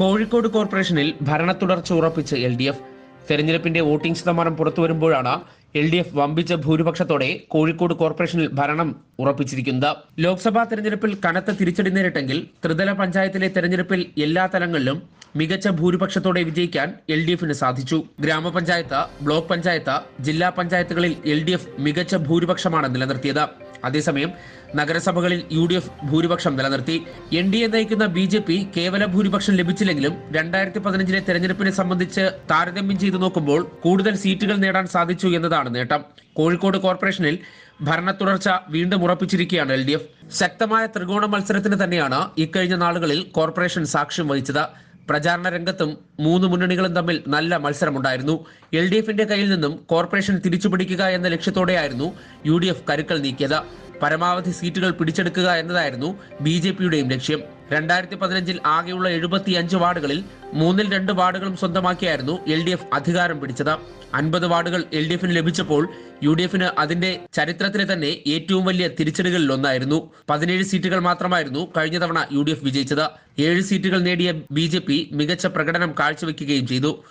കോഴിക്കോട് കോർപ്പറേഷനിൽ ഭരണ തുടർച്ച ഉറപ്പിച്ച് എൽ ഡി എഫ്. തെരഞ്ഞെടുപ്പിന്റെ വോട്ടിംഗ് ശതമാനം പുറത്തു വരുമ്പോഴാണ് എൽ ഡി എഫ് വമ്പിച്ച ഭൂരിപക്ഷത്തോടെ കോഴിക്കോട് കോർപ്പറേഷനിൽ ഭരണം ഉറപ്പിച്ചിരിക്കുന്നത്. ലോക്സഭാ തെരഞ്ഞെടുപ്പിൽ കനത്ത തിരിച്ചടി നേരിട്ടെങ്കിൽ ത്രിതല പഞ്ചായത്തിലെ തെരഞ്ഞെടുപ്പിൽ എല്ലാ തലങ്ങളിലും മികച്ച ഭൂരിപക്ഷത്തോടെ വിജയിക്കാൻ എൽ ഡി എഫിന് സാധിച്ചു. ഗ്രാമപഞ്ചായത്ത് ബ്ലോക്ക് പഞ്ചായത്ത് ജില്ലാ പഞ്ചായത്തുകളിൽ എൽ ഡി എഫ് മികച്ച ഭൂരിപക്ഷമാണ് നിലനിർത്തിയത്. അതേസമയം നഗരസഭകളിൽ യു ഡി എഫ് ഭൂരിപക്ഷം നിലനിർത്തി. എൻ ഡി എ നയിക്കുന്ന ബി ജെ പി കേവല ഭൂരിപക്ഷം ലഭിച്ചില്ലെങ്കിലും രണ്ടായിരത്തി പതിനഞ്ചിലെ തെരഞ്ഞെടുപ്പിനെ സംബന്ധിച്ച് താരതമ്യം ചെയ്തു നോക്കുമ്പോൾ കൂടുതൽ സീറ്റുകൾ നേടാൻ സാധിച്ചു എന്നതാണ് നേട്ടം. കോഴിക്കോട് കോർപ്പറേഷനിൽ ഭരണ തുടർച്ച വീണ്ടും ഉറപ്പിച്ചിരിക്കുകയാണ് എൽ ഡി എഫ്. ശക്തമായ ത്രികോണ മത്സരത്തിന് തന്നെയാണ് ഇക്കഴിഞ്ഞ നാളുകളിൽ കോർപ്പറേഷൻ സാക്ഷ്യം വഹിച്ചത്. പ്രചാരണ രംഗത്തും മൂന്ന് മുന്നണികളും തമ്മിൽ നല്ല മത്സരമുണ്ടായിരുന്നു. എൽ ഡി എഫിന്റെ കയ്യിൽ നിന്നും കോർപ്പറേഷൻ തിരിച്ചുപിടിക്കുക എന്ന ലക്ഷ്യത്തോടെയായിരുന്നു യു ഡി എഫ് കരുക്കൾ നീക്കിയത്. പരമാവധി സീറ്റുകൾ പിടിച്ചെടുക്കുക എന്നതായിരുന്നു ബി ജെ പിയുടെയും ലക്ഷ്യം. രണ്ടായിരത്തി പതിനഞ്ചിൽ ആകെയുള്ള എഴുപത്തി അഞ്ച് വാർഡുകളിൽ മൂന്നിൽ രണ്ട് വാർഡുകളും സ്വന്തമാക്കിയായിരുന്നു എൽ ഡി എഫ് അധികാരം പിടിച്ചത്. അൻപത് വാർഡുകൾ എൽ ഡി എഫിന് ലഭിച്ചപ്പോൾ യു ഡി എഫിന് അതിന്റെ ചരിത്രത്തിലെ തന്നെ ഏറ്റവും വലിയ തിരിച്ചടികളിൽ ഒന്നായിരുന്നു. പതിനേഴ് സീറ്റുകൾ മാത്രമായിരുന്നു കഴിഞ്ഞ തവണ യു ഡി എഫ് വിജയിച്ചത്. ഏഴ് സീറ്റുകൾ നേടിയ ബി ജെ പി മികച്ച പ്രകടനം കാഴ്ചവെക്കുകയും ചെയ്തു.